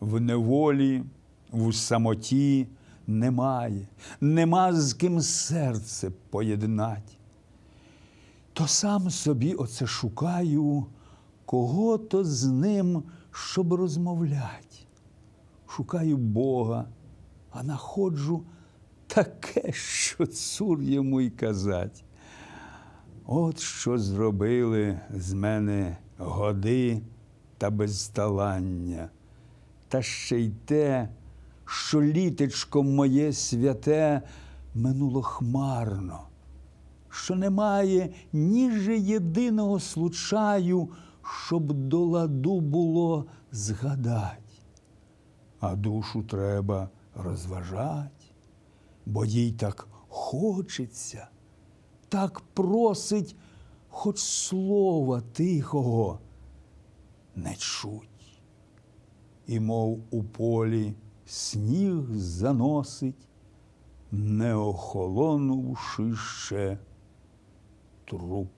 в неволі, в самоті немає, нема з ким серце поєднать. То сам собі оце шукаю кого-то з ним, щоб розмовлять. Шукаю Бога, а находжу таке, що цур йому й казать. От що зробили з мене годи та безталання, та ще й те, що літечко моє святе минуло хмарно, що немає ніже єдиного случаю, щоб до ладу було згадать. А душу треба розважать, бо їй так хочеться, так просить хоч слова тихого не чуть. І мов у полі сніг заносить, не охолонувши ще труп